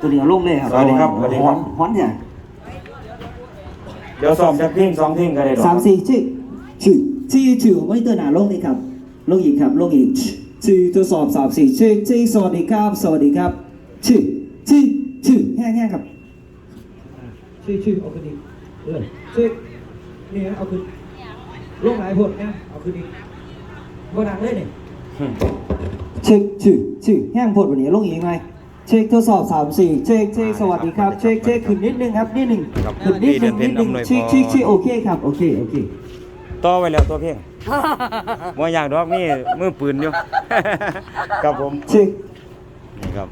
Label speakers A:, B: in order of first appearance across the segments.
A: ตัวเดียวลงเลยครับ
B: สวัสดีครับสวัสดีครับ
A: ฮ้อนเนี่ย
B: เดี๋ยวซ้อมจากเพลงสองเพลงก็ได้ดอก
A: สามสี่ชื่อชื่อชื่อชื่อมอนิเตอร์หนาลงเลยครับ ลงอีกครับ ลงอีกชื่อทดสอบสามสี่ชื่อชื่อสวัสดีครับ สวัสดีครับชื่อชื่อชื่อแห้งๆครับ ชื่อชื่อเอาขึ้นอีกเออชื่อนี่นะเอาขึ้นลงหลายพดนะเอาขึ้นอีกบ่ดังเลยเนี่ยเช็คชื่อชื่อแห้งพดวันนี้ลงอีกไหม เช็คทดสอบสามสี่เช็คเช็คสวัสดีครับเช็คเช็คขึ้นนิดนึงครับนิดนึง
B: ครับ
A: ขึ้นนิดนึง
B: พี่
A: นิด
B: เดื
A: นึ
B: อน
A: ง
B: เพ็ญอำนวยพร
A: เช็คเช็คเช็คโอเคครับโอเคโอเค
B: ต่อไว้แล้วตัวเพลงบ่อยากดอกมีมือปืนอยู่ครับผม
A: เช็ค
B: นี่ครับ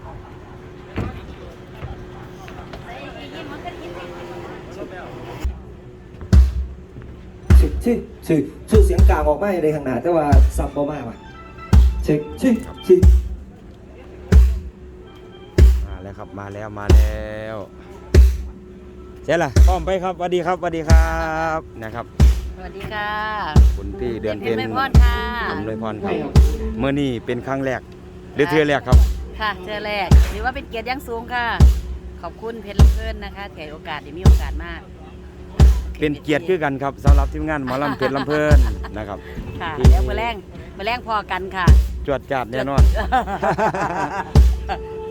A: เช็คชื่อชื่อชื่อเสียงกลางออกมาในข้างหน้าแต่ว่าสับบ่มากว่ะเช็คชื่อชื่อ
B: มาแล้วครับมาแล้วมาแล้วเจ๊ล่ะพร้อมไปครับสวัสดีครับสวัสดีครับนะครับ
C: สวัสดีค่ะ
B: คุณพี่เดือน
C: เพ
B: เพ็
C: ช
B: ญ
C: รไม่พอดค่ะ
B: อำนวยพรครับเมื่อนี้เป็นครั้งแรกหรือเทือแรกครับ
C: ค่ะเจอแรกถือว่าเป็นเกียรติอยังสูงค่ะ ขอบคุณเพชรลำเพลินนะคะที่ให้โอกาสได้มีโอกาสมาก
B: เป็นเกียรติคือกันครับสำหรับทีมงานหมอลำเพชรลำเพลินนะครับ
C: ค่ะ
B: ที่
C: แล้วเมื่อแรงเมื่อแรงพอกันค่ะ
B: จวดจาดแน่นอน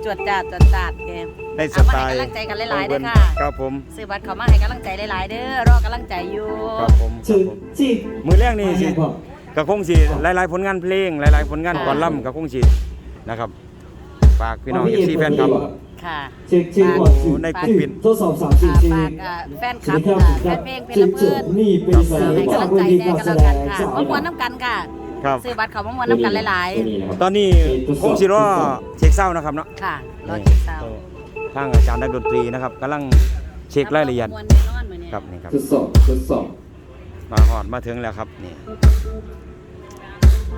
C: จวดจัดจวดจัดเกม
B: ในส
C: เอามา
B: ไต
C: ให้
B: ล์
C: กำลังใจกันหลายๆ
B: ข
C: เด้
B: อง
C: อ
B: เพิ่น
C: ค่ะ
B: ครับผม
C: ซื้อบัตรเขามาให้กำลังใจหลายๆเด้อรอกำลังใจอยู่
B: ครับผมครั
A: ชื่
B: บ
A: อ
B: ผม
A: ชื่อ
B: มือแรกนี่สิ
A: บอก
B: ก็คงสิหลายๆผลงานเพลงหลายๆผลงานก่อนล่ำก็คงสินะครับฝากพี่น้องเอฟซีแฟนครับ
C: ค่ะ
A: เช็คชื่อก่อนชื่อ
B: ในกลุ่มปิด
A: ทดสอบสามสี่
C: อ่า
A: ชื่อ
C: ฝากอ่าแฟนค
A: ส
C: ลั
A: วั
C: บ
A: สดีครับ
C: อ่าแฟนเพลงเพชรลำเพลิน
A: นี่เป็น
C: เอ
A: สา
C: อให้
A: ย
C: กำลังใจแน่กันแล้วกันค่ะมามวนน้ำกันค่ะ
B: ครับ
C: ซื้อบัตรเขามามวนน้ำกันหลาย
B: ตอนนี้คงสิรอเช็คเศร้านะครับเนาะ
C: ๆ ค่ะรอเช็คซาวด์
B: ทางอาจารย์นักดนตรีนะครับกำลังเช็ครายละเอียด
C: มวนแน่นอนมื้อนี้
B: ครับนี่ครับ
A: ทดสอบทดสอบ
B: มาหอดมาถึงแล้วครับนี่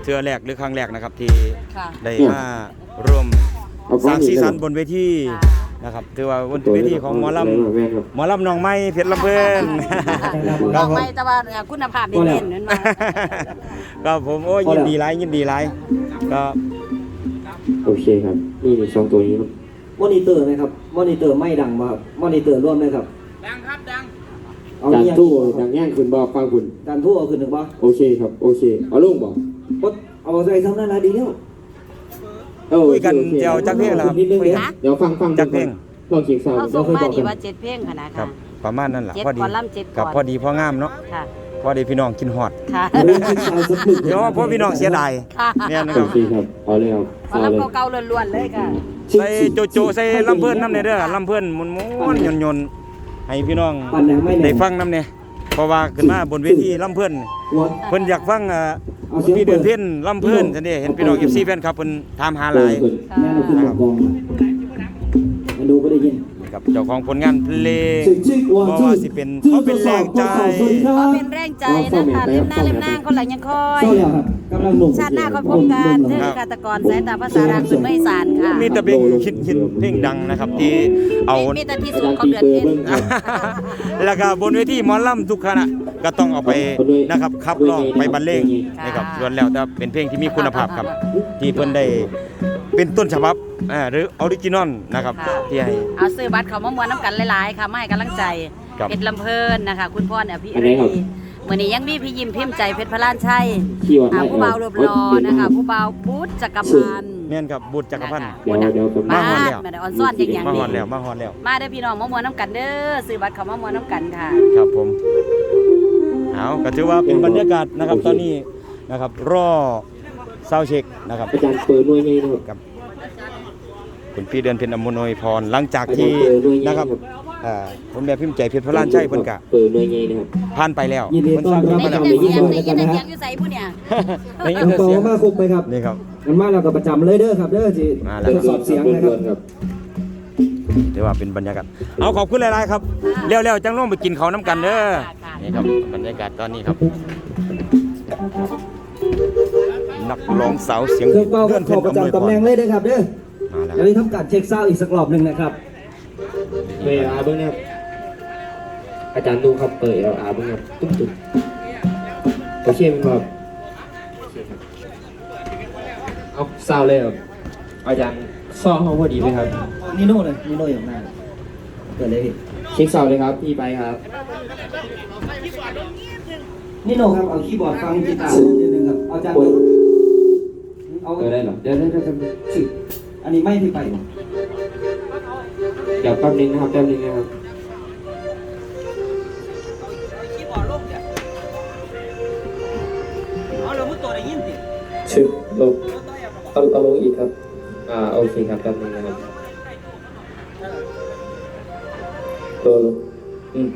B: เทือแรกหรือครั้งแรกนะครับที่
C: ค่ะ
B: ได้มาร่วมสร้างสีสันบนเวที
C: ค่ะ
B: นะครับถือว่าบนเวทีของหมอลำหมอลำหนองไม้เพชรลำเพลินค
C: ล
B: รั
C: อบง
B: ผม
C: ไม่แต่ว่าคุณภาพเด่นๆนั่นมา
B: ครับผมโอ้ยยินดีไรยินดีไรก็
D: โอเคครับนี่มีสองตัวนี้ครับ
A: มอนิเตอร์ไหมครับมอนิเตอร์ไม่ดังมาครับมอนิเตอร์ร่วมไหมครับดังครับดังเอา
D: การ
A: เนี่ย
D: ตู้ดังแย่งคุณบอกฟังคุณ
A: การทั่วเอาขึ้นหนึ่งปะ
D: โอเคครับโอเคเอาลงบอก
A: กดเอาใจทำนั่นละดีแล้ว
D: เออโอ
B: คุย
D: เค
B: กัน
D: โอเค
B: เจ้าจักเพลงแล้วครับคุยกัน
D: เดี๋ยวฟังฟัง
B: จักเพลง
D: ลองเสียงสาว
C: เขา
D: เดี๋
C: ส่
D: ยว
C: ง
D: ค่อย
C: มา
D: บอก
C: นี่
D: กัน
C: ว่าเจ็ดเพลงค่ะนะ
B: ครั
C: คะ
B: บ ประมาณนั้นแหละ
C: เจ็ด
B: พอดี
C: ก่อนล่ำเจ็ดก่อน
B: กับพอดีพองามเนาะ
C: ค่ะ
B: พอดีพี่น้องกินฮอด
C: ค่ะ
A: เรื่องกินชาวสกุล
B: เดี๋ยวพวกพี่น้องเสียดาย
C: ค่ะ
B: เนี่ยนะค
D: โอ
B: รับ
D: เคครับเอาเลยครับ
C: มา
D: เอาเลย
C: ลำเก่าๆล้วนๆเลยค่ะ
B: ใส่โจโจใส่ลำเพิ่นน้ำเนี่ยเด้อลำเพิ่นมุนมุนยนยนๆให้พี่น้อง
A: ปันแหนงไม่แหน
B: ได้
A: ง
B: ฟังน้ำเนี่ยเพราะว่าขึ้นมาบนเวทีลำเพิ่น
A: หัว
B: เพิ่นอยากฟังเอ่อ
A: เอาเสียง
B: พี่เดือน
A: เปิด
B: เพ็ญลำเพิ่นจังได๋เห็นพี่น้อง FC แฟนครับเพิ่นถามหาหลาย
A: แม่เราขึ้นบอกกองมาดูก็ได้ยิน
B: กับเจ้าของผลงานเพลง
A: ชื่อชื่อว่า
B: เพราะ
A: ชื่อ
B: ว่าสิเป็นเขาเป็นแรงใจ
A: สวัสดีครั
C: ข
A: บ
C: อเป็นแรงใจนะคะเล่มหน้าเล่มนางคนหลังยังคอย
A: เจ้าแล้วครับกำลังหนุ่ม
C: ชาติหน้าคนพบกันเด้อฆาตกรสายตาภาษารังสุดไม่สารค่ะ
B: มีแต่เพลงคิดคิดเพลงดังนะครับที่เอา
C: มีแต่ที่
D: อา
C: สุด
D: จารย์
C: ของ
D: ปี
C: เดือน
D: เตอร์
C: เพ็ญ
D: เบิ้งครับ
B: แล้วก็บนเวทีหมอลำทุกคณะก็ต้องเอาไปนะครับขับร้องไปบรรเลงนะครับล้วนแล้วแต่เป็นเพลงที่มีคุณภาพครับ ที่เพิ่นได้เป็นต้นฉบับอ่าหรือออริจินอลนะครับที่ให้
C: เอาซื้อบัตรเขามามวนน้ำกันหลายๆค่ะมาให้กำลังใจ
B: ครับ
C: เพชรลำเพลินนะคะ คุณพ่อเนี่ยพี่
D: อันไหนครับ
C: มื่อนี้ยังมีพี่ยิมพิมพ์ใจเพชรพระลานชัย
D: ที่ว่า
C: อ่า
D: ไม่
C: ผู้เบารูปรอนะคะผู้เบาพุทธจักรพันธ์
B: แม่นครับบุตรจักรพันธ์
D: เดี๋ยวเดี๋ยวผม
C: มา
B: มาฮอดแล้ว
C: มาได้ออนซ่อนอย่างอย่าง
B: มาฮ
C: นี้
B: อดแล้วมาฮอดแล้ว
C: มาเด้อพี่น้องมามวนน้ำกันเด้อซื้อบัตรเขามามวนน้ำกันค่ะ
B: ครับผม เอาก็ถือว่าเป็นบรรยากาศนะครับตอนนี้นะครับรอเซาเช็คนะครับ
D: อาจารย์เปิดหน่วยไงนะครับ
B: คุณพี่เดือนเพ็ญอมนวยพรหลังจากที่นะครับ อ่าผมแบบพิมพ์ใจเพชรพระล้านชัยเพิ่นกะ
D: เปิดหน่วยไงนะครับ
B: ผ่านไปแล้ว
A: ยินดี
B: เพิ่น
A: ต้อน
B: ฟัง
A: รับ
B: มาแล้ว
C: ยินแต่เสียงได้ยินแต่เสียงอยู่ใส่ผู้เนี่ย
B: ได้ยิน
A: อัง
B: แต่
A: เปา
B: เสียง
A: มาคุกไหมครับ
B: นี่ครับ
A: มันมาเราก็ประจำเลยเด้อครับเด้อที่
B: มาแล้ว
A: สอบเสียงนะครับ
D: ครับ
B: ถือว่าเป็นบรรยากาศ เอาขอบคุณหลายๆครับเร็วๆจังลงไปกินเขาวน้ำกันเด้อนี่ครับบรรยากาศตอนนี้ครับ นักร้องสาวเสียง
A: เครื่องเป่า
B: เดื
A: กั
B: อนน
A: ขอประจำตำแหน่งเลยเด้อครับเด้อ
B: มาแล้ว
A: เดี๋ยวนี้ทำการเช็คซาวด์อีกสักรอบหนึ่งนะครับ
D: เปิดอาเบิ้งนะครับ อาจารย์ดูครับเปิดอาเบิ้งครับตุ้มตุ้มโอเคมันแบบเอาซาวเลยครับอาจารย์ซองเขาพอดีเลยครับ
A: นิโน่เลยนิโน่อย่างหน้าเกิดเลยพี่
D: เช็คเสาเลยครับพี่ไปครับ
A: นิโน่ครับเอาคีย์บอร์ดฟังกีตาร์นิดนึงครับเอาจานเอา
D: เออได้เหรอเดี๋ยวเดี๋ยวเดี๋ยว
A: สิอันนี้ไม่ที่ไปเหรอ
D: เดี๋ยวแป๊บนึงนะครับแป๊บนึงนะครับชื่อลงเอาเอาลงอีกครับ อ่าโอเคครับแป๊บนึงนะครับโลโลอืม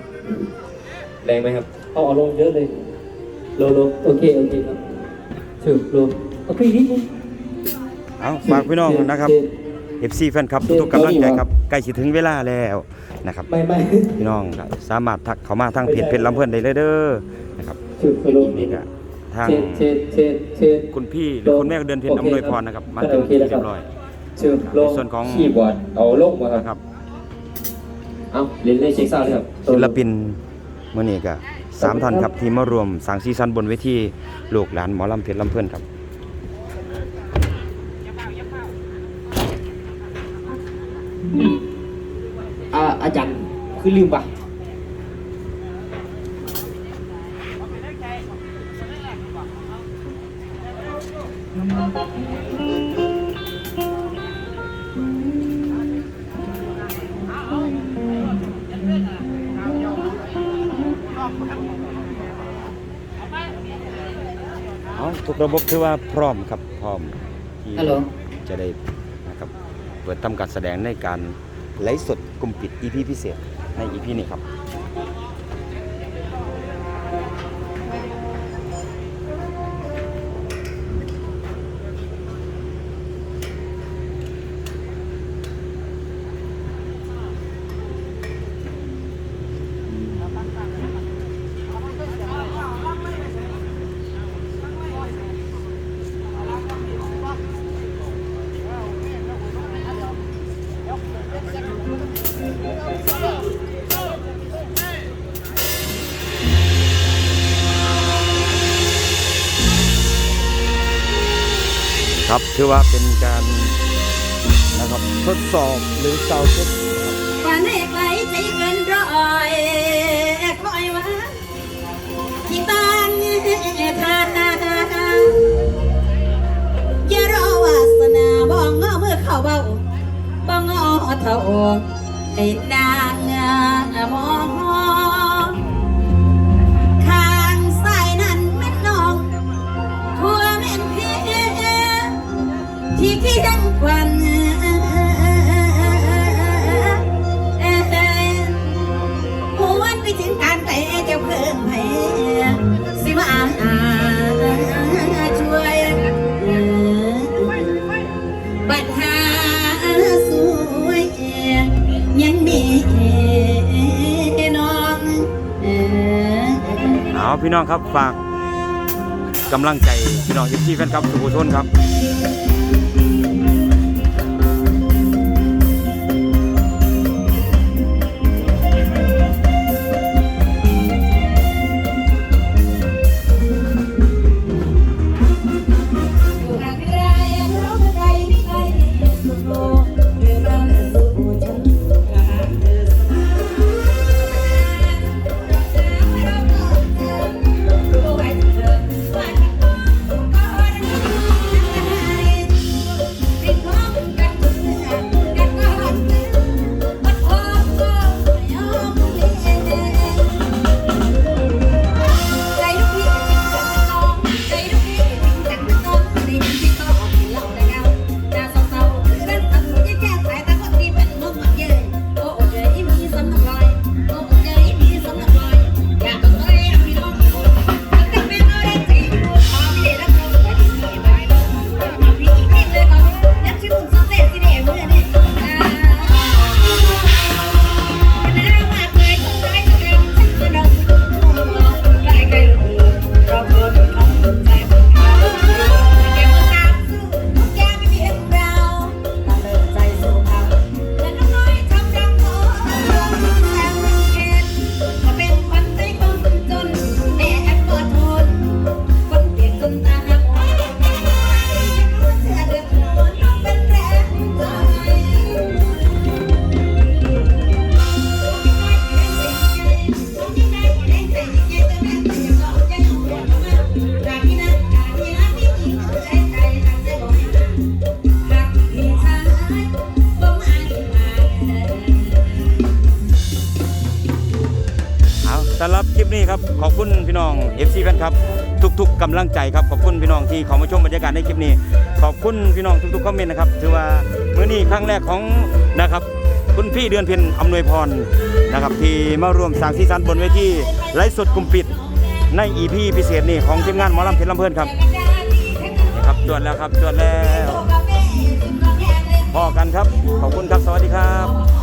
D: แรงไหมครับเอาเอาลงเยอะเลยโลโลโอเคโอเคครับชื่อโลโอเคนิดนึง
B: เอาฝากพี่น้องนะครับ FC แฟนคลับทุกๆกำลังใจครับใกล้สิถึงเวลาแล้วนะครับ
D: ไม่ไม่
B: พี่น้องครับสามารถทักเข้ามาทางเพจเพจลำเพื่อนได้เลยเด้อนะครับ
D: ชื่อโล
B: นี่ก็ทาง
D: เช็ดเช็ดเช็ดเช็ด
B: คุณพี่หรือคุณแม่เดือนเพ็ญอำนวยพรนะครับมาถึงที่เรียบร้อย
D: ชื่อโล
B: ส่วนของ
D: คีย์บอร์ดเอาลงมาครับ
B: นะครับ
D: เอาเล่นเล่นเช็คซาวด์เลยครับ
B: ศิลปินมื่อนี้ก็สามท่านครับที่มารวมสร้างซีซันบนเวทีลูกหลานหมอลำเพชรลำเพื่อนครับ
D: อ่าอาจารย์คือลืมปะ
B: เอาทุกระบบถือว่าพร้อมครับพร้อมที่
C: ฮัลโหล
B: จะได้นะครับ เปิดทำการแสดงในการไลฟ์สดกลุ่มปิดอีพีพิเศษในอีพีนี้ครับ ครับถือว่าเป็นการนะครับทดสอบหรือเซาวเช็ค
C: ฝันให้ไกลใจเกินร้อยคอยว่าที่ตั้งทางอย่ารอวาสนาบ้องเงาเมื่อเข้าเบาบ้องเงาเท่าให้นา พี่น้อง
B: ครับฝากกำลังใจพี่น้อง FC แฟนครับสุขุชนครับ ขอบคุณพี่น้อง FC แฟนครับ ทุกๆกำลังใจครับขอบคุณพี่น้องที่เขามาชมบรรยากาศในคลิปนี้ ขอบคุณพี่น้องทุกๆคอมเมนต์นะครับถือว่ามื้อนี้ครั้งแรกของนะครับคุณพี่เดือนเพ็ญอำนวยพรนะครับที่มาร่วมสร้างสีสันบนเวทีไลฟ์สดกลุ่มปิดใน EP พิเศษนี้ของทีมงานหมอลำเพชรลำเพลินครับนี่ครับจวดแล้วครับจวดแล้วพอกันครับ ขอบคุณครับ สวัสดีครับ